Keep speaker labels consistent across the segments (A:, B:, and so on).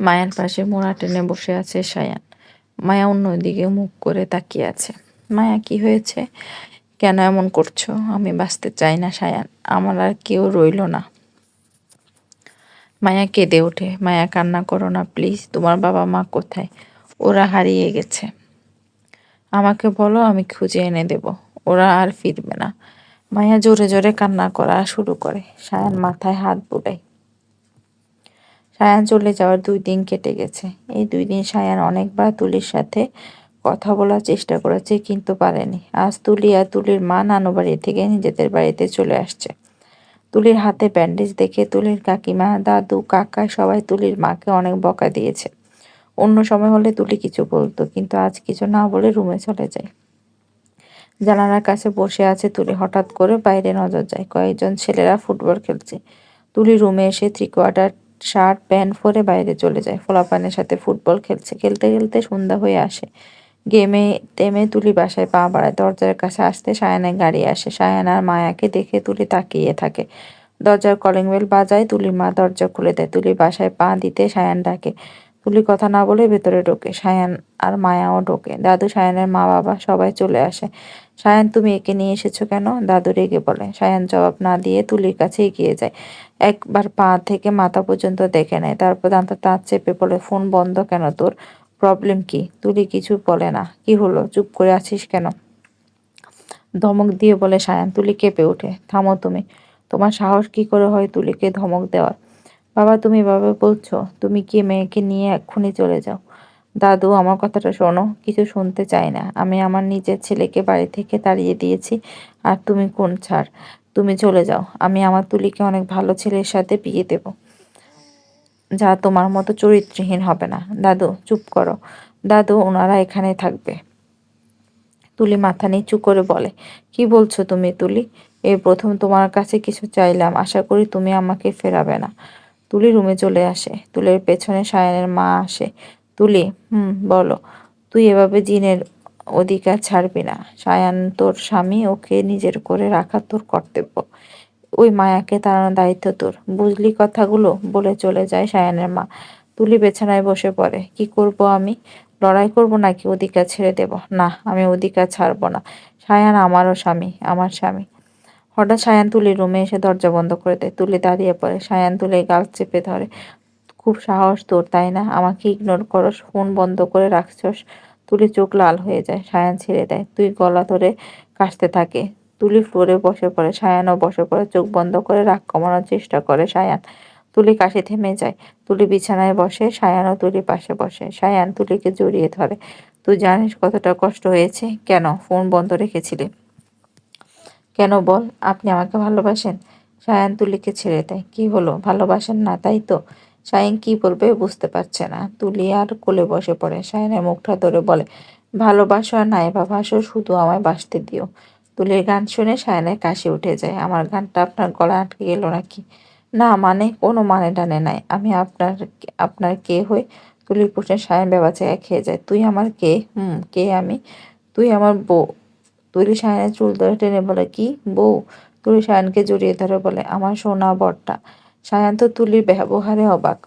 A: মায়ার পাশে মোড়া টেনে বসে আছে সায়ান। মায়া অন্যদিকে মুখ করে তাকিয়ে আছে। মায়া, কি হয়েছে? কেন এমন করছ? আমি বাঁচতে চাই না, সায়ান। আমার আর কেউ রইল না। মায়া কেঁদে ওঠে। মায়া, কান্না করো না, প্লিজ। তোমার বাবা মা কোথায়? ওরা হারিয়ে গেছে। আমাকে বলো, আমি খুঁজে এনে দেব। ওরা আর ফিরবে না। মায়া জোরে জোরে কান্না করা শুরু করে। সায়ান মাথায় হাত বুলায় সায়ান চলে যাওয়ার দুই দিন কেটে গেছে। এই দুই দিন সায়ান অনেকবার তুলির সাথে কথা বলার চেষ্টা করেছে, কিন্তু পারেনি। আজ তুলি আর তুলির মা নানু বাড়ি থেকে নিজেদের বাড়িতে চলে আসছে। তুলির হাতে ব্যান্ডেজ দেখে তুলির কাকিমা, দাদু, কাকা সবাই তুলির মাকে অনেক বকা দিয়েছে। অন্য সময় হলে তুলি কিছু বলতো, কিন্তু আজ কিছু না বলে রুমে চলে যায়। জানালার কাছে বসে আছে তুলি, হঠাৎ করে বাইরে নজর যায়। কয়েকজন ছেলেরা ফুটবল খেলছে। তুলি রুমে এসে থ্রি কোয়ার্টার শার্ট, প্যান্ট পরে বাইরে চলে যায়। ফোলাপানের সাথে ফুটবল খেলছে। খেলতে খেলতে সন্ধ্যা হয়ে আসে। গেমে তেমে তুলি বাসায় পা বাড়ায়। দরজার কাছে আসতে সায়ানের গাড়ি আসে। সায়ানার মায়াকে দেখে তুলি তাকিয়ে থাকে। দরজার কলিং বেল বাজায়। তুলি মা দরজা খুলে দেয়। তুলি বাসায় পা দিতে সায়ান ডাকে। তুলি কথা না বলে ভেতরে ঢোকে। সায়ান আর মায়াও ঢোকে। দাদু সায়ানের মা বাবা সবাই চলে আসে। সায়ান, তুমি একে নিয়ে এসেছ কেন? দাদু রেগে বলে। সায়ান জবাব না দিয়ে তুলির কাছে এগিয়ে যায়। একবার পা থেকে মাথা পর্যন্ত দেখে নেয়। তারপর দাঁত তাঁত চেপে বলে, ফোন বন্ধ কেন তোর? প্রবলেম কি? তুলি কিছু বলে না। কি হলো? চুপ করে আছিস কেন? ধমক দিয়ে বলে, সায়ান, তুলি কেঁপে ওঠে। থামো তুমি। তোমার সাহস কি করে হয় তুলিকে ধমক দেওয়ার? বাবা, তুমি এভাবে বলছো, তুমি কি মেয়েকে নিয়ে এক্ষুনি চলে যাও? দাদু, আমার কথাটা শোনো, কিছু শুনতে চাই না। আমি আমার নিজের ছেলেকে বাড়ি থেকে তাড়িয়ে দিয়েছি, আর তুমি কোন ছাড়? তুমি চলে যাও, আমি আমার তুলিকে অনেক ভালো ছেলের সাথে বিয়ে দেব। যা তোমার মতো চরিত্রহীন হবে না। দাদু, চুপ করো। দাদু, ওনারা এখানে থাকবে। তুলি মাথা নিচু করে বলে, কি বলছো তুমি তুলি? এই প্রথম তোমার কাছে কিছু চাইলাম, আশা করি তুমি আমাকে ফেরাবে না। তুলি রুমে চলে আসে। তুলের পেছনে সায়নের মা আসে। তুলি, হুম, বলো, তুই এভাবে জিনের অধিকার ছাড়বি না। সায়ান তোর স্বামী, ওকে নিজের করে রাখা তোর কর্তব্য। ওই মায়াকে তাড়ানোর দায়িত্ব তোর। বুঝলি কথাগুলো? বলে চলে যায় সায়ানের মা। তুলি বেছানায় বসে পড়ে। কি করব আমি? লড়াই করব নাকি অধিকার ছেড়ে দেব? না, আমি অধিকার ছাড়বো না। সায়ান আমারও স্বামী, আমার স্বামী। হঠাৎ সায়ান তুলি রুমে এসে দরজা বন্ধ করে দেয়। তুলি দাঁড়িয়ে পড়ে। সায়ান তুলে গাল চেপে ধরে। খুব সাহস তোর, তাই না? আমাকে ইগনোর করস, ফোন বন্ধ করে রাখছস। তুলি চোখ লাল হয়ে যায়। সায়ান ছেড়ে দেয়। তুই গলা ধরে কাশতে থাকে। তুলি ফ্লোরে বসে পড়ে। সায়ানও বসে পড়ে। চোখ বন্ধ করে রাগ কমানোর চেষ্টা করে সায়ান। তুলি কাশি থেমে যায়। তুলি বিছানায় বসে। সায়ানও তুলি পাশে বসে। সায়ান তুলিকে জড়িয়ে ধরে। তুই জানিস কতটা কষ্ট হয়েছে? কেন? ফোন বন্ধ রেখেছিলি। কেন বল? আপনি আমাকে ভালোবাসেন। সায়ান তুলিকে ছেড়ে দেয়। কি হলো? ভালোবাসেন না, তাই তো? সায়ন কি বলবে বুঝতে পারছে না। তুলি আর কোলে বসে পড়ে। সায়নের মুখটা ধরে বলে, ভালোবাসো আর নাই ভাসো শুধু আমায় বাসতে দিও। তুলির গান শুনে সায়নের কাশি উঠে যায়। আমার গানটা আপনার গলা আটকে গেল নাকি? না মানে কোনো মানে টানে নাই। আমি আপনার আপনার কে হই তুলির প্রশ্নে সায়ন বেবাচায় খেয়ে যায়। তুই আমার কে? হুম, কে আমি? তুই আমার বউ তুলি সায়নের চুল ধরে টেনে বলে, কি বউ? তুলি সায়নকে জড়িয়ে ধরে বলে, আমার সোনা বরটা। সায়ান তো তুলির ব্যবহারে অবাক।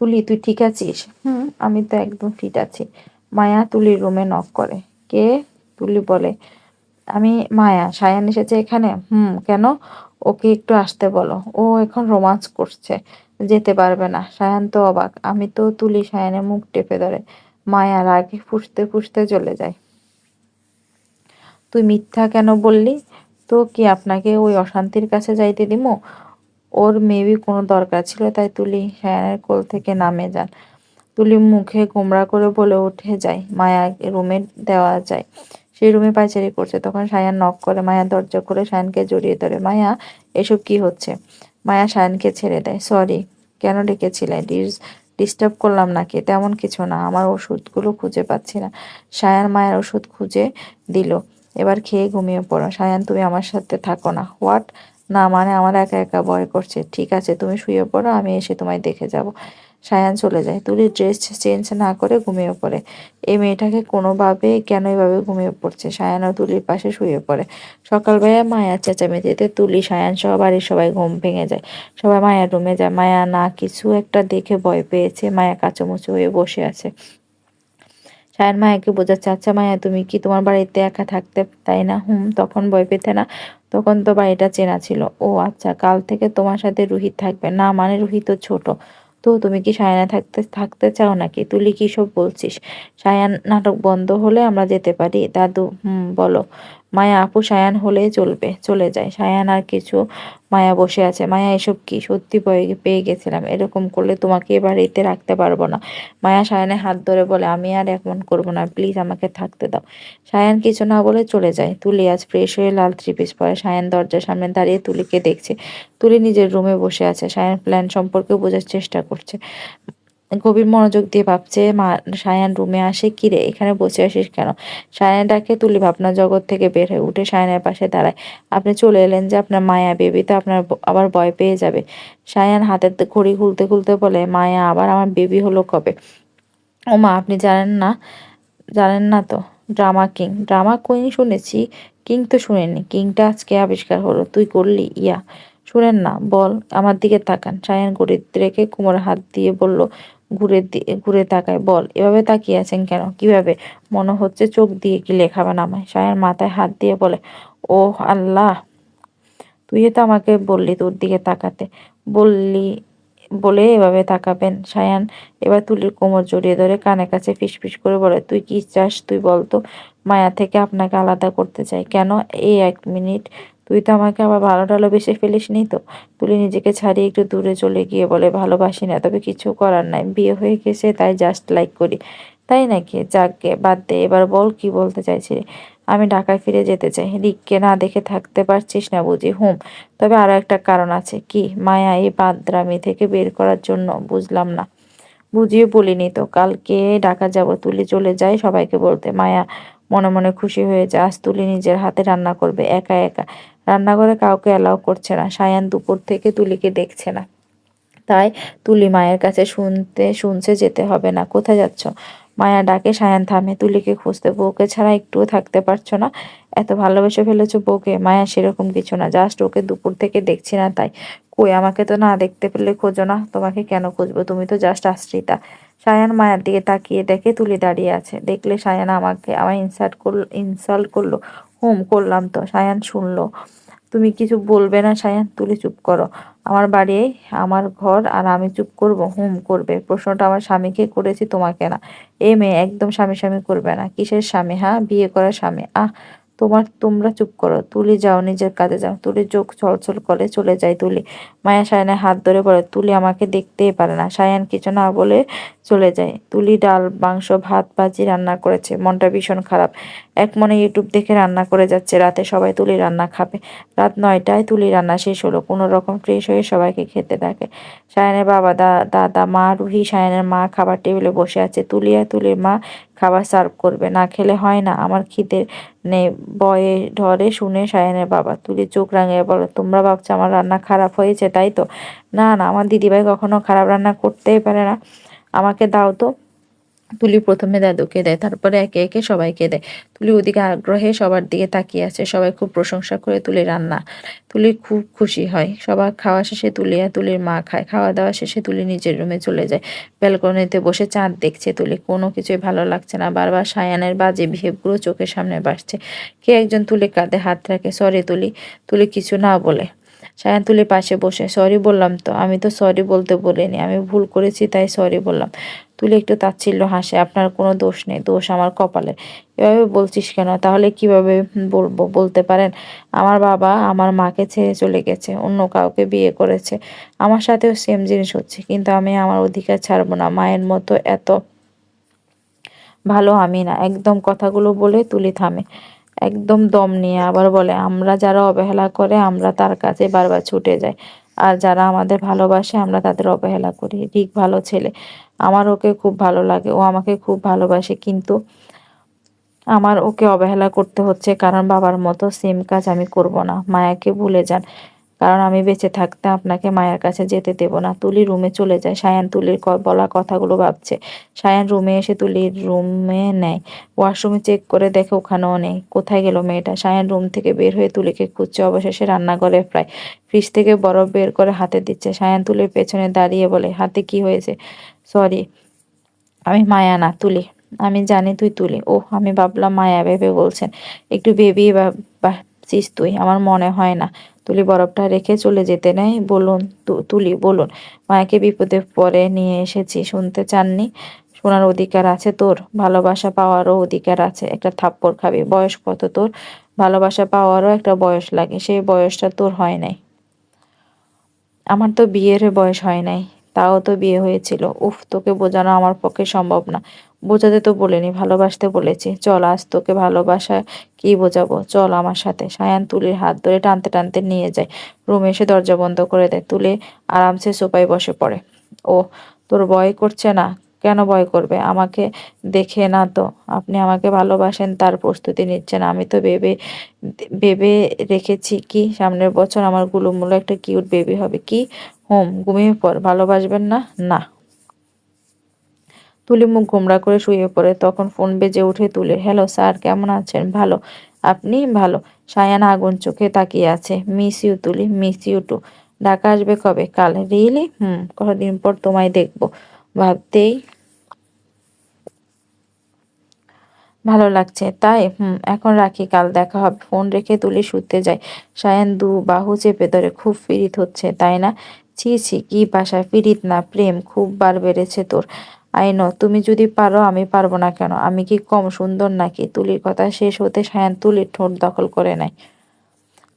A: তুলি, তুই ঠিক আছিস? হুম, আমি তো একদম ফিট আছি। মায়া তুলির রুমে নক করে। কে? তুলি বলে। আমি মায়া, সায়ান এসেছে এখানে? হুম, কেন? ওকে একটু আসতে বলো। ও এখন রোমান্স করছে, যেতে পারবে না। সায়ান তো অবাক। আমি তো তুলি সায়ানের মুখ টেপে ধরে। মায়া রাগে ফুসতে ফুসতে চলে যায়। তুই মিথ্যা কেন বললি? তো কি আপনাকে ওই অশান্তির কাছে যাইতে দিমো? ওর মেবি কোনো দরকার ছিল, তাই তুলি সায়ানের কোল থেকে নামে যান। তুলি মুখে গোমরা করে বলে উঠে যায়, মায়া রুমে দেওয়া যায়। সেই রুমে পাইচারি করছে, তখন সায়ান নক করে, মায়া দরজা করে সায়ানকে জড়িয়ে ধরে। মায়া, এসব কি হচ্ছে? মায়া সায়ানকে ছেড়ে দেয়। সরি কেন ডেকেছিলে? ডিস্টার্ব করলাম নাকি? তেমন কিছু না, আমার ওষুধগুলো খুঁজে পাচ্ছি না। সায়ান মায়ের ওষুধ খুঁজে দিল। এবার খেয়ে ঘুমিয়ে পড়ো। সায়ান, তুমি আমার সাথে থাকো না। হোয়াট? না মানে আমার একা একা ভয় করছে। ঠিক আছে, তুমি শুয়ে পড়ো, আমি এসে তোমায় দেখে যাব। সায়ান চলে যায়। তুলি ড্রেস চেঞ্জ না করে ঘুমিয়ে পড়ে। এই মেয়েটাকে কোনোভাবে, কেন এভাবে ঘুমিয়ে পড়ছে? সায়ান ও তুলির পাশে শুয়ে পড়ে। সকালবেলা মায়া চেঁচামেচিতে তুলি, সায়ান সহ বাড়ির সবাই ঘুম ভেঙে যায়। সবাই মায়ার রুমে যায়। মায়া না কিছু একটা দেখে ভয় পেয়েছে। মায়া কাচুমুচু হয়ে বসে আছে। সায়ন মায়াকে বোঝাচ্ছে আচ্ছা মায়া, তুমি কি তোমার বাড়িতে একা থাকতে, তাই না? হুম, তখন ভয় পেতে না। তখন তো বাড়িটা চেনা ছিল। ও আচ্ছা কাল থেকে তোমার সাথে রুহিত থাকবে। না মানে রুহিত তো ছোট। তো তুমি কি সায়ানা থাকতে থাকতে চাও নাকি? তুলি কি সব বলছিস? সায়ান নাটক বন্ধ হলে আমরা যেতে পারি। দাদু, হুম, বলো। মায়া আপু সায়ান হলেই চলবে, চলে যায়। সায়ান আর কিছু, মায়া বসে আছে। মায়া, এসব কি? সত্যি পেয়ে গেছিলাম। এরকম করলে তোমাকে এ বাড়িতে রাখতে পারব না। মায়া সায়ানের হাত ধরে বলে, আমি আর এমন করব না। প্লিজ আমাকে থাকতে দাও। সায়ান কিছু না বলে চলে যায়। তুলি আজ ফ্রেশ হয়ে লাল থ্রি পিস পরে সায়ান দরজার সামনে দাঁড়িয়ে তুলিকে দেখছে। তুলি নিজের রুমে বসে আছে। সায়ান প্ল্যান সম্পর্কে বোঝার চেষ্টা করছে। গভীর মনোযোগ দিয়ে ভাবছে, মা, সায়ান রুমে আসে কিরে এখানে বসে আসিস কেন? সায়ান ডাকে তুলি ভাবনা জগৎ থেকে বের হয়ে উঠে সায়ানের পাশে দাঁড়ায়। আপনি চলে এলেন যে আপনার মায়া বেবি, তো আপনার আবার ভয় পেয়ে যাবে। সায়ান হাতের ঘড়ি খুলতে খুলতে বলে, মায়া, আবার আমার বেবি হলো কবে? ও মা, আপনি জানেন না জানেন না তো, ড্রামা কিং, ড্রামা কুইন শুনেছি, কিং তো শুনেনি কিংটা আজকে আবিষ্কার হলো, তুই করলি, ইয়া, শুনেন না, বল, আমার দিকে তাকান। সায়ান গড়ি রেখে কুমোর হাত দিয়ে বলল ঘুরে ঘুরে তাকায়, বল, এভাবে তাকিয়ে আছেন কেন? কীভাবে? মনে হচ্ছে চোখ দিয়ে কি লেখাবেন আমায় সায়ান মাথায় হাত দিয়ে বলে ও আল্লাহ, তুই তো আমাকে বললি তোর দিকে তাকাতে। বললি, বলে এভাবে তাকাবেন? সায়ান এবার তুলির কোমর জড়িয়ে ধরে কানে কাছে ফিসফিস করে বলে, তুই কি চাস তুই বলতো মায়া থেকে আপনাকে আলাদা করতে চাই। কেন এই এক মিনিট তুই তো আমাকে আবার ভালো টালো বেসে ফেলিস নি তো। তুলি নিজেকে ছাড়িয়ে একটু দূরে চলে গিয়ে বলে, ভালোবাসি না, তবে কিছু করার নাই। বিয়ে হয়ে গেছে, তাই জাস্ট লাইক করি। তাই নাকি? যাকগে বাদ দে, এবার বল কি বলতে চাইছিলি? আমি ঢাকায় ফিরে যেতে চাই। রিককে না দেখে থাকতে পারছিস না বুঝি? হুম, তবে আরও একটা কারণ আছে। কি? মায়া এই বাদরামি থেকে বের করার জন্য বুঝলাম না। বুঝিয়ে বলিনি তো, কালকে ঢাকা যাব, তুলি চলে যায় সবাইকে বলতে। মায়া মনে মনে খুশি হয়ে যায়। আজ তুলি নিজের হাতে রান্না করবে, একা একা। রান্নাঘরে কাউকে অ্যালাউ করছে না। সায়ান দুপুর থেকে তুলিকে দেখছে না। তাই তুলি মায়ের কাছে শুনতে, শুনছে যেতে হবে না। কোথায় যাচ্ছ? মায়া ডাকে, সায়ান থামে। তুলিকে খুঁজতে, বউকে ছাড়া একটুও থাকতে পারছ না? এত ভালোবেসে ফেলেছো বউকে। মায়া, সেরকম কিছু না। জাস্ট ওকে দুপুর থেকে দেখছি না তাই। কই, আমাকে তো না দেখতে পেলে খোঁজো না? তোমাকে কেন খুঁজবো? তুমি তো জাস্ট আশ্রিতা। সায়ান মায়ার দিকে তাকিয়ে দেখে তুলি দাঁড়িয়ে আছে। দেখলে সায়ান আমাকে, আমায় ইনসাল্ট করল ইনসাল্ট করল। হুম, করলাম তো। সায়ান শুনলো। তুমি কিছু বলবে না সায়ান? তুলি চুপ করো। আমার বাড়ি, আমার ঘর আর আমি চুপ করব? হুম, করবে। প্রশ্নটা আমার স্বামীকে করেছি তোমাকে না। এ মেয়ে একদম স্বামী স্বামী করবে না। কিসের স্বামী হ্যাঁ? বিয়ে করার স্বামী। আহ তোমার, তোমরা চুপ করো। তুলি যাও, নিজের কাজে যাও। তুলি চোখ ছলছল করে চলে যায় তুলি। মায়া সায়ানের হাত ধরে বলে, তুলি আমাকে দেখতেই পারে না। সায়ান কিছু না বলে চলে যায়। তুলি ডাল, মাংস, ভাত, ভাজি রান্না করেছে। মনটা ভীষণ খারাপ। এক মনে ইউটিউব দেখে রান্না করে যাচ্ছে। রাতে সবাই তুলি রান্না খাবে। রাত নয়টায় তুলি রান্না শেষ হলো। কোনো রকম ফ্রেশ হয়ে সবাইকে খেতে থাকে। সায়ানের বাবা দাদা, মা, রুহি, সায়ানের মা খাবার টেবিলে বসে আছে। তুলিয়া তুলির মা খাবার সার্ভ করবে। না খেলে হয় না। আমার খিদে নেই। বয়ে ঢরে শুনে সায়নের বাবা, তুলে চোখ রাঙিয়ে বলো, তোমরা ভাবছ আমার রান্না খারাপ হয়েছে, তাই তো? না না, আমার দিদিভাই কখনো খারাপ রান্না করতেই পারে না। আমাকে দাও তো। তুলি প্রথমে দাদুকে দেয়, তারপরে একে একে সবাইকে দেয়। তুলি ওদিকে আগ্রহে সবার দিকে তাকিয়ে আছে, সবাই খুব প্রশংসা করে তুলি রান্না। তুলি খুব খুশি হয়, সবার খাওয়া শেষে তুলি আর তুলির মা খায়, খাওয়া দাওয়া শেষে তুলি নিজের রুমে চলে যায়। ব্যালকনিতে বসে চাঁদ দেখছে তুলি, কোনো কিছুই ভালো লাগছে না, বারবার সায়ানের বাজে বিহেভগুলো চোখের সামনে বাসছে। কে একজন তুলি কাঁধে হাত রাখে, সরি তুলি তুলি কিছু না বলে। সায়ান তুলি পাশে বসে, সরি বললাম তো, আমি তো সরি বলতে বলিনি, আমি ভুল করেছি তাই সরি বললাম। তুলি একটু তাচ্ছিল্য হাসে, আপনার কোনো দোষ নেই, দোষ আমার কপালে। এভাবে বলছিস কেন? তাহলে কীভাবে বলব, বলতে পারেন? আমার বাবা আমার মাকে ছেড়ে চলে গেছে, অন্য কাউকে বিয়ে করেছে। আমার সাথেও সেম জিনিস হচ্ছে, কিন্তু আমি আমার অধিকার ছাড়বো না। মায়ের মতো এত ভালো আমি না। একদম কথাগুলো বলে তুলি থামে। একদম দম নিয়ে আবার বলে, আমরা যারা অবহেলা করে, আমরা তার কাছে বারবার ছুটে যাই। আর যারা আমাদের ভালোবাসে, আমরা তাদের অবহেলা করি। রিক ভালো ছেলে। আমার ওকে খুব ভালো লাগে। ও আমাকে খুব ভালোবাসে। কিন্তু আমার ওকে অবহেলা করতে হচ্ছে। কারণ বাবার মতো সেম কাজ আমি করব না। মায়াকে ভুলে যান। কারণ আমি বেঁচে থাকতে আপনাকে মায়ের কাছে যেতে দেব না। তুলি রুমে চলে যায়। সায়ান তুলির বলা কথাগুলো ভাবছে। সায়ান রুমে এসে তুলির রুমে নেয়। ওয়াশরুমে চেক করে দেখে ওখানেও নেই। কোথায় গেল মেয়েটা? সায়ান রুম থেকে বের হয়ে তুলিকে খুঁজছে। অবশেষে রান্নাঘরে প্রায় ফ্রিজ থেকে বরফ বের করে হাতে দিচ্ছে। সায়ান তুলির পেছনে দাঁড়িয়ে বলে, হাতে কি হয়েছে? সরি, আমি মায়া না, তুলি। আমি জানি তুই তুলি। ওহ, আমি ভাবলাম মায়া ভেবে বলছেন। একটু বেবি ভাবছিস তুই? আমার মনে হয় না। তুলি বরফটা রেখে চলে যেতে নেয় বলুন তুলি, বলুন। মায়াকে বিপদে পরে নিয়ে এসেছি, শুনতে চাননি? শোনার অধিকার আছে তোর? ভালোবাসা পাওয়ারও অধিকার আছে। একটা থাপ্পড় খাবি। বয়স কত তোর? ভালোবাসা পাওয়ারও একটা বয়স লাগে। সেই বয়সটা তোর হয় নাই। আমার তো বিয়ের বয়স হয় নাই। তাও তো বিয়ে হয়েছিল। উফ, তোকে বোঝানো আমার পক্ষে সম্ভব না। বোঝাতে তো বলিনি, ভালোবাসতে বলেছি। চল, আজ তোকে ভালোবাসা কি বোঝাবো? চল আমার সাথে। সায়ান তুলির হাত ধরে টানতে টানতে নিয়ে যায়। রুমে এসে দরজা বন্ধ করে দেয়। তুলে আরামসে সোফায় বসে পড়ে। ও তোর ভয় করছে না? কেন ভয় করবে? আমাকে দেখে না তো। আপনি আমাকে ভালোবাসেন, তার প্রস্তুতি নিচ্ছেন। আমি তো ভেবে ভেবে রেখেছি কি? সামনের বছর আমার গুলুমুলো একটা কিউট বেবি হবে। কি? হোম, ঘুমিয়ে পর ভালোবাসবেন না? না। তুলি মুখ গোমড়া করে শুয়ে পড়ে। তখন ফোন বেজে উঠে তুলে হ্যালো স্যার, কেমন আছেন? ভালো। আপনি? ভালো। সায়ান আগুন চোখে তাকিয়ে আছে। Miss you Tuli, miss you too. Dhaka আসবে কবে? কাল। রিয়েলি? হুম, কতদিন পর তোমায় দেখব। ভাবতেই ভালো লাগছে। তাই? হুম, এখন রাখি, কাল দেখা হবে। ফোন রেখে তুলে শুতে যায় সায়ান দু বাহু চেপে ধরে খুব ফিরিত হচ্ছে। তাই না? ছি ছি, কি ভাষা ফিরিত না, প্রেম। খুব বার বেড়েছে তোর। আইনো তুমি যদি পারো, আমি পারব না কেন? আমি কি কম সুন্দর নাকি? তুলির কথা শেষ হতে সায়ান তুলির ঠোঁট দখল করে নেয়।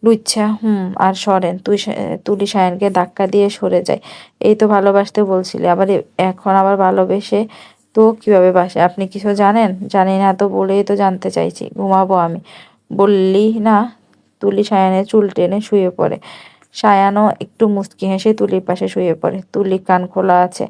A: লুচ্ছা, হুম, আর সরেন, তুই তুলি সায়নকে ধাক্কা দিয়ে সরে যায়। এই তো ভালোবাসতে বলছিলে, আবার এখন আবার ভালোবেসে তো কীভাবে বাসে? আপনি কিছু জানেন? জানি না তো বলেই তো জানতে চাইছি। ঘুমাবো আমি। বললি না, তুলি সায়ানের চুল টেনে শুয়ে পড়ে। সায়ানও একটু মুচকি হেসে তুলির পাশে শুয়ে পড়ে। তুলি কান খোলা আছে।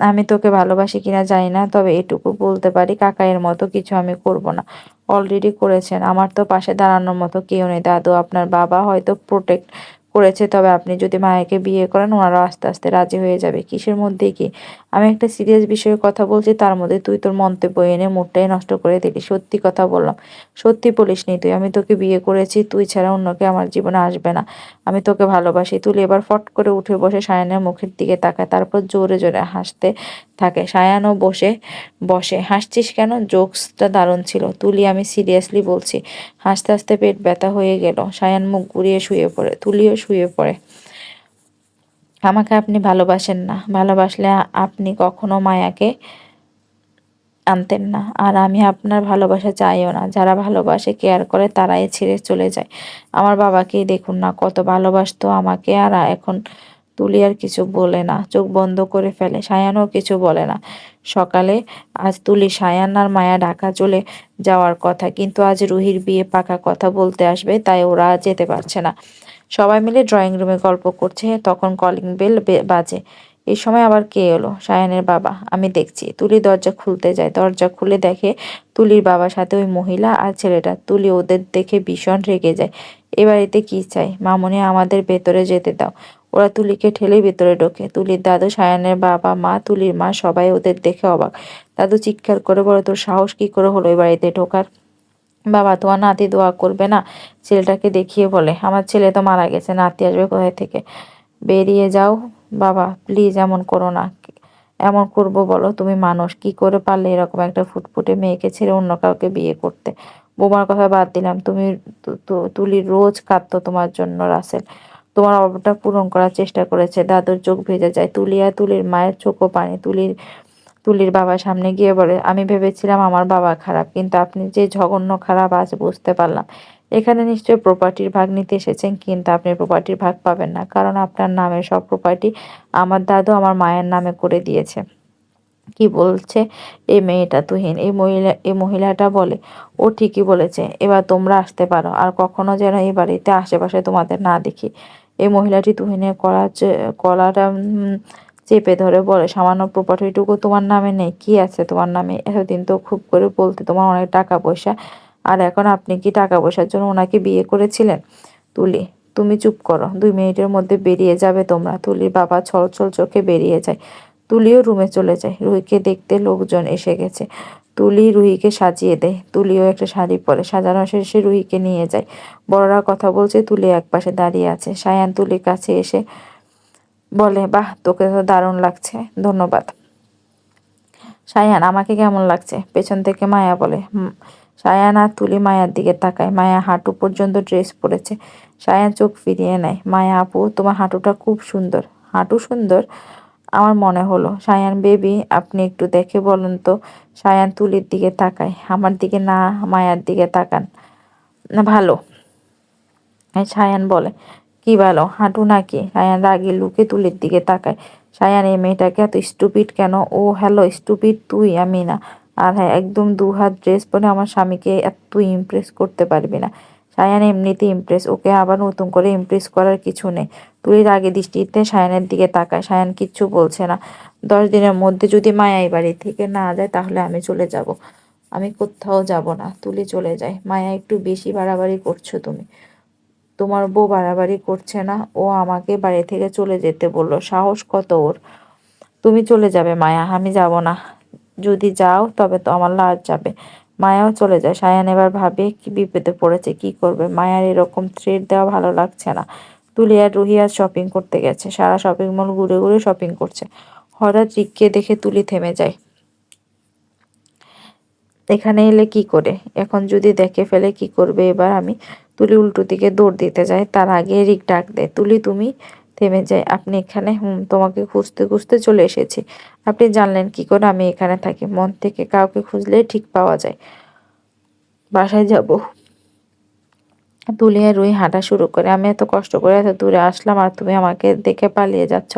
A: আমি তোকে ভালোবাসি কিনা জানি না, তবে এটুকু বলতে পারি, কাকাইয়ের মতো কিছু আমি করব না। অলরেডি করেছেন, আমার তো পাশে দাঁড়ানোর মতো কেউ নেই। দাদু, আপনার বাবা হয়তো প্রোটেক্ট করেছে, তবে আপনি যদি মায়াকে বিয়ে করেন, ওনারা আস্তে আস্তে রাজি হয়ে যাবে। কিসের মধ্যে কি? আমি একটা সিরিয়াস বিষয়ে কথা বলছি, তার মধ্যে তুই তোর মন্তব্য এনে মুডটাই নষ্ট করে দিলি। সত্যি কথা বললাম। সত্যি বলিসনি তুই, আমি তোকে বিয়ে করেছি, তুই ছাড়া অন্যকে আমার জীবনে আসবে না। আমি তোকে ভালোবাসি। তুলি এবার ফট করে উঠে বসে সায়ানের মুখের দিকে তাকায়, তারপর জোরে জোরে হাসতে থাকে। সায়ানও বসে বসে। হাসছিস কেন? জোকসটা দারুণ ছিল। তুলি, আমি সিরিয়াসলি বলছি, হাসতে হাসতে পেট ব্যথা হয়ে গেল। সায়ান মুখ ঘুরিয়ে শুয়ে পড়ে, তুলিও শুয়ে পড়ে। আমাকে আপনি ভালোবাসেন না। ভালোবাসলে আপনি কখনো মায়াকে আনতেন না। আর আমি আপনার ভালোবাসা চাইও না। যারা ভালোবাসে কেয়ার করে, তারাই ছেড়ে চলে যায়। আমার বাবাকেই দেখুন না, কত ভালোবাসতো আমাকে। আর এখন তুলি আর কিছু বলে না। চোখ বন্ধ করে ফেলে। সায়ানও কিছু বলে না। সকালে আজ তুলি সায়ান আর মায়া ঢাকা চলে যাওয়ার কথা। কিন্তু আজ রুহির বিয়ে পাকা কথা বলতে আসবে, তাই ওরা যেতে পারছে না। সবাই মিলে ড্রয়িং রুমে গল্প করছে। তখন কলিং বেল বাজে। এই সময় আবার কে এলো? সায়ানের বাবা। আমি দেখছি। তুলি দরজা খুলতে যায়। দরজা খুলে দেখে তুলির বাবার সাথে ওই মহিলা আর ছেলেটা। তুলি ওদের দেখে ভীষণ রেগে যায়। এ বাড়িতে কি চাই? মামুনি, আমাদের ভেতরে যেতে দাও। ওরা তুলিকে ঠেলে ভেতরে ঢোকে। তুলির দাদু, সায়ানের বাবা, মা, তুলির মা সবাই ওদের দেখে অবাক। দাদু চিৎকার করে বলে তোর সাহস কি করে হলো এই বাড়িতে ঢোকার? বাবা, তোমার নাতি দোয়া করবে না? ছেলেটাকে দেখিয়ে বলে। আমার ছেলে তো মারা গেছে। নাতি আসবে কোথায় থেকে? বেরিয়ে যাও। বাবা, প্লিজ এমন করো না। এমন করব বলো, তুমি মানুষ। কি করে পারলে এরকম একটা ফুটফুটে মেয়েকে ছেড়ে অন্য কাউকে বিয়ে করতে? বোমার কথা বাদ দিলাম। তুমি তুলি রোজ কাঁদতো তোমার জন্য, রাসেল। তোমার অভাবটা পূরণ করার চেষ্টা করেছে। দাদুর চোখ ভেজে যায়। তুলিয়া তুলির মায়ের চোখও পানি। তুলির তুলির বাবার সামনে গিয়ে বলে, আমি ভেবেছিলাম আমার বাবা খারাপ, কিন্তু আপনি যে জঘন্য খারাপ, আজ বুঝতে পারলাম। এখানে নিশ্চয়ই প্রপার্টির ভাগ নিতে এসেছেন, কিন্তু আপনি প্রপার্টির ভাগ পাবেন না, কারণ আপনার নামে সব প্রপার্টি আমার দাদু আমার মায়ের নামে করে দিয়েছে। কি বলছে এই মেয়েটা তুহিন? এই মহিলা, এই মহিলাটা বলে, ও ঠিকই বলেছে, এবার তোমরা আসতে পারো, আর কখনো যেন এই বাড়িতে আশেপাশে তোমাদের না দেখি। এই মহিলাটি তুহিনের কলা কলাটা চেপে ধরে বলে, সামান্য প্রপার্টিটুকু তোমার নামে নেই, কি আছে তোমার নামে? এতদিন তো খুব করে বলতে তোমার অনেক টাকা পয়সা আর এখন আপনি কি টাকা পয়সার জন্য ওনাকে বিয়ে করেছিলেন? তুলি, তুমি চুপ করো। দুই মিনিটের মধ্যে বেরিয়ে যাবে তোমরা। তুলির বাবা ছল ছল চোখে বেরিয়ে যায়। তুলিও রুমে চলে যায়। রুহিকে দেখতে লোকজন এসে গেছে। তুলি রুহিকে সাজিয়ে দেয়। তুলিও একটা শাড়ি পরে। সাজানো শেষে রুহিকে নিয়ে যায়। বড়রা কথা বলছে, তুলি একপাশে দাঁড়িয়ে আছে। সায়ান তুলির কাছে এসে বলে, বাহ, তোকে তো দারুণ লাগছে। ধন্যবাদ। সায়ান, আমাকে কেমন লাগছে? পেছন থেকে মায়া বলে। সায়ান আর তুলি মায়ার দিকে তাকায়। মায়া হাঁটু পর্যন্ত ড্রেস পরেছে। সায়ান চোখ ফিরিয়ে নেয়। মায়া আপু, তোমার হাঁটুটা খুব সুন্দর। হাঁটু সুন্দর? আমার মনে হলো। সায়ান, বেবি, আপনি একটু দেখে বলুন তো। সায়ান তুলির দিকে তাকায়। আমার দিকে না, মায়ার দিকে তাকান। না, ভালো। সায়ান বলে, কি ভালো? হাঁটু নাকি? সায়ান রাগি লুকে তুলির দিকে তাকায়। সায়ান, এই মেয়েটাকে এত স্টুপিড কেন? ও হ্যালো স্টুপিড তুই, আমি না। আর হ্যাঁ একদম দু হাত ড্রেস পরে আমার স্বামীকে এত ইমপ্রেস করতে পারবি না। সায়ান এমনিতে ইমপ্রেস ওকে আবার নতুন করে ইমপ্রেস করার কিছু নেই। তুলির আগে দৃষ্টিতে সায়ানের দিকে তাকায়, সায়ান কিচ্ছু বলছে না। দশ দিনের মধ্যে যদি মায়া এই বাড়ি থেকে না যায়, তাহলে আমি চলে যাব। আমি কোথাও যাব না, তুলি চলে যায়। মায়া, একটু বেশি বাড়াবাড়ি করছ তুমি। তোমার বউ বাড়াবাড়ি করছে না, ও আমাকে বাড়ি থেকে চলে যেতে বলল। সাহস কত ওর? তুমি চলে যাবে মায়া, আমি যাব না। যদি যাও, তবে তো আমার লাজ যাবে। মায়াও চলে যায়। সায়ান এবার ভাবে, কি বিপদে পড়েছে, কি করবে? মায়ার এরকম থ্রেড দেওয়া ভালো লাগছে না। তুলি আর আজ শপিং করতে গেছে। সারা শপিং মল ঘুরে ঘুরে শপিং করছে। হঠাৎ রিককে দেখে তুলি থেমে যায়। এখানে এলে কি করে? এখন যদি দেখে ফেলে, কি করবে এবার আমি? তুলি উল্টো দিকে দৌড় দিতে যায়। তার আগে রিক ডাক দেয়, তুলি, তুমি থেমে যায়। আপনি এখানে? হুম, তোমাকে খুঁজতে খুঁজতে চলে এসেছি। আপনি জানলেন কি করে আমি এখানে থাকি? মন থেকে কাউকে খুঁজলে ঠিক পাওয়া যায়। বাসায় যাব। তুলিয়া রুই হাঁটা শুরু করে, আমি এত কষ্ট করে এত দূরে আসলাম আর তুমি আমাকে দেখে পালিয়ে যাচ্ছ।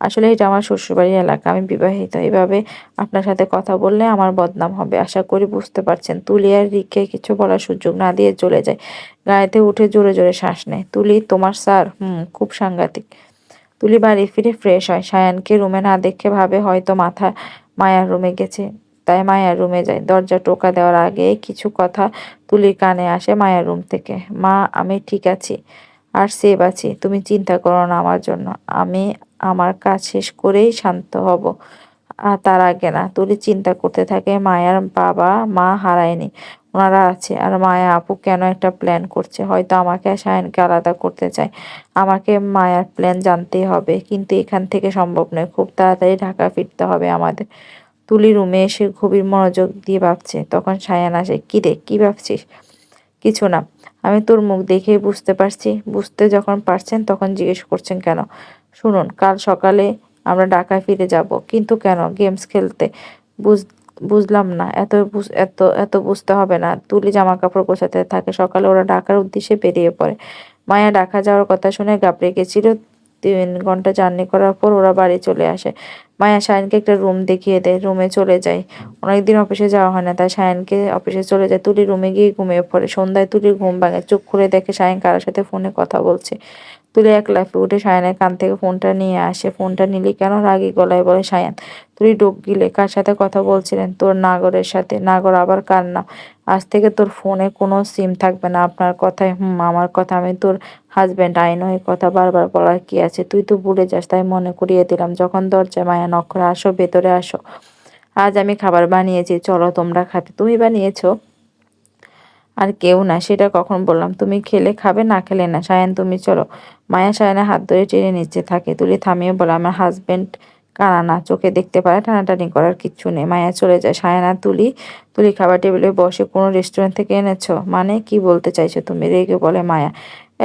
A: আসলে এটা আমার শ্বশুরবাড়ির এলাকা, আমি বিবাহিত। এভাবে আপনার সাথে কথা বললে আমার বদনাম হবে। আশা করি বুঝতে পারছেন। তুলিয়ার রিককে কিছু বলার সুযোগ না দিয়ে চলে যায়। গাড়িতে উঠে জোরে জোরে শ্বাস নেয়। তুলি, তোমার স্যার? হুম, খুব সাংঘাতিক। তুলি বাড়ি ফিরে ফ্রেশ হয়। সায়ানকে রুমে না দেখে ভাবে হয়তো মাথা মায়ার রুমে গেছে। তাই মায়ার রুমে যায়। দরজা টোকা দেওয়ার আগে কিছু কথা তুলির কানে আসে মায়ার রুম থেকে। মা, আমি ঠিক আছি। আর সেভ আছি। তুমি চিন্তা করো না আমার জন্য। আমি আমার কাজ শেষ করেই শান্ত হব। আর তার আগে না, তুলি চিন্তা করতে থাকে, মায়ার বাবা মা হারায়নি, ওনারা আছে। আর মায়া আপু কেন একটা প্ল্যান করছে? হয়তো আমাকে সায়নকে আলাদা করতে চায়। আমাকে মায়ার প্ল্যান জানতেই হবে, কিন্তু এখান থেকে সম্ভব নয়। খুব তাড়াতাড়ি ঢাকা ফিরতে হবে আমাদের। তুলি রুমে এসে গভীর মনোযোগ দিয়ে ভাবছে, তখন সায়ান আসে, কী রে, কী ভাবছিস? কিছু না। আমি তোর মুখ দেখেই বুঝতে পারছি। বুঝতে যখন পারছেন, তখন জিজ্ঞেস করছেন কেন? শুনুন, কাল সকালে আমরা ঢাকায় ফিরে যাব। কিন্তু কেন? গেমস খেলতে? বুঝ, বুঝলাম না। এত এত এত বুঝতে হবে না। তুলি জামা কাপড় গোছাতে থাকে। সকালে ওরা ঢাকার উদ্দেশ্যে বেরিয়ে পড়ে। মায়া ঢাকা যাওয়ার কথা শুনে গাবড়ে গেছিল। তিন ঘণ্টা জার্নি করার পর ওরা বাড়ি চলে আসে। মায়া সায়নকে একটা রুম দেখিয়ে দেয়। রুমে চলে যায়। অনেকদিন অফিসে যাওয়া হয় না, তাই সায়নকে অফিসে চলে যায়। তুলি রুমে গিয়ে ঘুমিয়ে পড়ে। সন্ধ্যায় তুলির ঘুম ভাঙে। চোখ খুলে দেখে সায়ন কারোর সাথে ফোনে কথা বলছে। তুলি এক লাফে উঠে সায়নের কান থেকে ফোনটা নিয়ে আসে। ফোনটা নিলি কেন রাগি গলায় বলে, সায়ান, তুই ডোক গিলে, কার সাথে কথা বলছিলেন? তোর নাগরের সাথে। নাগর, আবার কার নাম? আজ থেকে তোর ফোনে কোনো সিম থাকবে না আপনার কথায়। হুম, আমার কথা। আমি তোর হাজব্যান্ড আইনো এই কথা বারবার বলার কি আছে? তুই তো ভুলে যাস, তাই মনে করিয়ে দিলাম। যখন দরজায় মায়া নক্ষরে আসো, ভেতরে আসো। আজ আমি খাবার বানিয়েছি। চলো, তোমরা খাবে। তুমি বানিয়েছো? আর কেউ না, সেটা কখন বললাম? তুমি খেলে খাবে, না খেলে না? সায়ন, তুমি চলো। মায়া সায়নের হাত ধরে টেনে নিচে থাকে। তুলি থামিয়ে বলে, আমার হাজব্যান্ড কানা না? চোখে দেখতে পারে, টানাটানি করার কিচ্ছু নেই। মায়া চলে যায়। সায়না তুলি তুলি খাবার টেবিলে বসে কোনো রেস্টুরেন্ট থেকে এনেছো? মানে কি বলতে চাইছো তুমি? রেগে বলে মায়া,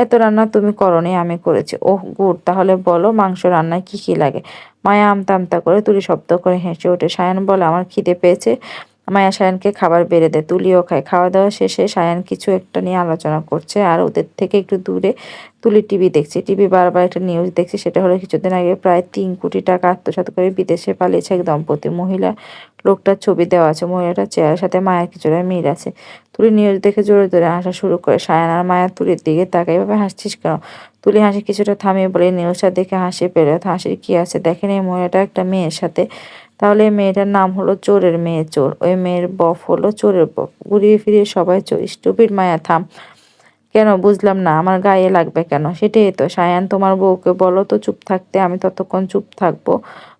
A: এত রান্না তুমি করনি, আমি করেছি। Oh, good. তাহলে বলো মাংস রান্নায় কি কি লাগে? মায়া আমতা আমতা করে তুলি শব্দ করে হেসে ওঠে। সায়ন বলে, আমার খিদে পেয়েছে মায়া সায়ানকে খাবার বেড়ে দেয় তুলিও খায়। খাওয়া দাওয়া শেষে সায়ান কিছু একটা নিয়ে আলোচনা করছে আর ওদের থেকে একটু দূরে তুলি টিভি দেখছে। টিভি বারবার একটা নিউজ দেখছে, সেটা হলো কিছুদিন আগে প্রায় তিন কোটি টাকা আত্মসাৎ করে বিদেশে পালিয়েছে এক দম্পতি। মহিলা লোকটার ছবি দেওয়া আছে, মহিলাটার চেয়ারের সাথে মায়ের কিছুটা মিল আছে। তুলি নিউজ দেখে জোরে জোরে হাসা শুরু করে। সায়ান আর মায়া তুলির দিকে তাকে এভাবে হাসছিস কেন? তুলি হাসি কিছুটা থামিয়ে বলে নিউজটা দেখে হাসি পেলে, হাসির কি আছে? দেখেন এই মহিলাটা একটা মেয়ের সাথে তাহলে মেয়েটার নাম হলো চোরের মেয়ে চোর। ওই মেয়ের বফ হলো চোরের বফ। ঘুরিয়ে ফিরিয়ে সবাই চোর। স্টুপিড মায়া, থাম। কেন? বুঝলাম না। আমার গায়ে লাগবে কেন? সেটাই তো। সায়ান, তোমার বউকে বলো তো চুপ থাকতে। আমি ততক্ষণ চুপ থাকব।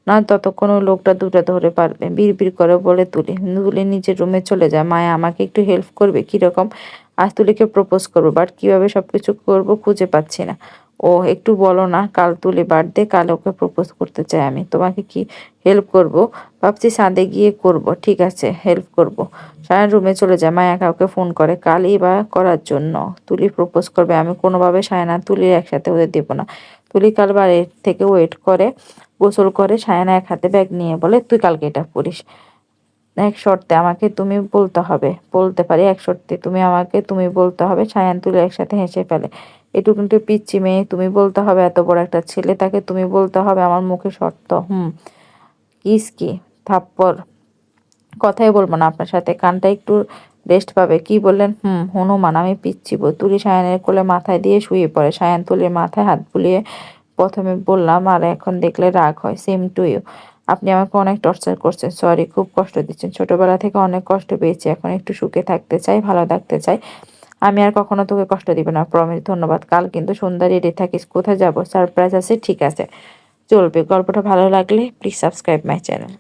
A: না ততক্ষণ ওই লোকটা দুটো ধরে পারবে। বিড় করে বলে তুলি। তুলি নিজের রুমে চলে যায় মায়া, আমাকে একটু হেল্প করবে? কীরকম? আজ তুলিকে প্রপোজ করব। বাট কীভাবে সবকিছু করব খুঁজে পাচ্ছি না। ও একটু বলো না, কাল তুলি বার্থডে কাল ওকে প্রপোজ করতে চাই আমি। তোমাকে কি হেল্প করব? ভাবছি সাদে গিয়ে করব, ঠিক আছে হেল্প করব। সায়ন রুমে চলে যায়, মায়া কাউকে ফোন করে, কালই বা করার জন্য। তুলি প্রপোজ করবে, আমি কোনোভাবে সায়না তুলি একসাথে ওদের দেবো না। তুলি কাল বাড়ির থেকে ওয়েট করে, গোসল করে, সায়না এক হাতে ব্যাগ নিয়ে বলে, তুই কালকে এটা পড়িস। এক শর্তে আমাকে তুমি বলতে হবে, বলতে পারি, এক শর্তে তুমি আমাকে তুমি বলতে হবে, সায়ান তুলে একসাথে হেসে ফেলে। এটুকু কিন্তু পিচ্ছি মেয়ে, তুমি বলতে হবে এত বড় একটা ছেলে, তাকে তুমি বলতে হবে আমার মুখে শর্ত। হুম, কিস কি? থাপ্পর কথাই বলব না আপনার সাথে, কানটা একটু রেস্ট পাবে। কি বললেন? হুম, হনুমান, আমি পিচ্ছি তুলি সায়ানের কোলে মাথায় দিয়ে শুয়ে পড়ে। সায়ান তুলির মাথায় হাত বুলিয়ে প্রথমে বললাম, আর এখন দেখলে রাগ হয় সেম টু ইউ আপনি আমাকে অনেক টর্চার করছেন সরি খুব কষ্ট দিচ্ছেন। ছোটবেলা থেকে অনেক কষ্ট পেয়েছি, এখন একটু সুখে থাকতে চাই, ভালো থাকতে চাই। আমি আর কখনো তোকে কষ্ট দিব না প্রমিস ধন্যবাদ। কাল কিন্তু সন্ধ্যা রেডি থাকিস কোথায় যাব? সারপ্রাইজ আছে, ঠিক আছে। চলবে। গল্পটা ভালো লাগলে প্লিজ সাবস্ক্রাইব মাই চ্যানেল